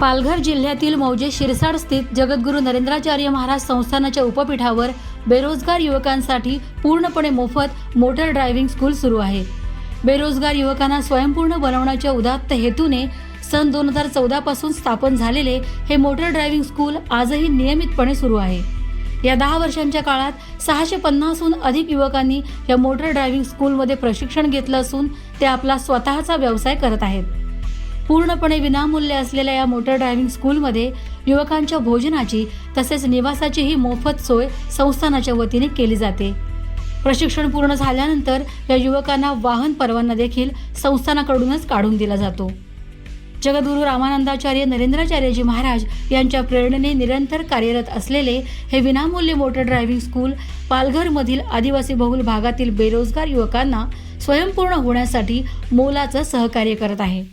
पालघर जिल्ह्यातील मौजे शिरसाड स्थित जगद्गुरू नरेंद्राचार्य महाराज संस्थानाच्या उपपीठावर बेरोजगार युवकांसाठी पूर्णपणे मोफत मोटर ड्रायव्हिंग स्कूल सुरू आहे. बेरोजगार युवकांना स्वयंपूर्ण बनवण्याच्या उदात्त हेतूने सन दोन हजार चौदा पासून स्थापन झालेले हे मोटर ड्रायव्हिंग स्कूल आजही नियमितपणे सुरू आहे. या दहा वर्षांच्या काळात सहाशे पन्नासहून अधिक युवकांनी या मोटर ड्रायव्हिंग स्कूलमध्ये प्रशिक्षण घेतलं असून ते आपला स्वतःचा व्यवसाय करत आहेत. पूर्णपणे विनामूल्य असलेल्या या मोटर ड्रायव्हिंग स्कूलमध्ये युवकांच्या भोजनाची तसेच निवासाचीही मोफत सोय संस्थानाच्या वतीने केली जाते. प्रशिक्षण पूर्ण झाल्यानंतर या युवकांना वाहन परवाना देखील संस्थानाकडूनच काढून दिला जातो. जगद्गुरू रामानंदाचार्य नरेंद्राचार्यजी महाराज यांच्या प्रेरणेने निरंतर कार्यरत असलेले हे विनामूल्य मोटर ड्रायव्हिंग स्कूल पालघरमधील आदिवासी बहुल भागातील बेरोजगार युवकांना स्वयंपूर्ण होण्यासाठी मोलाचं सहकार्य करत आहे.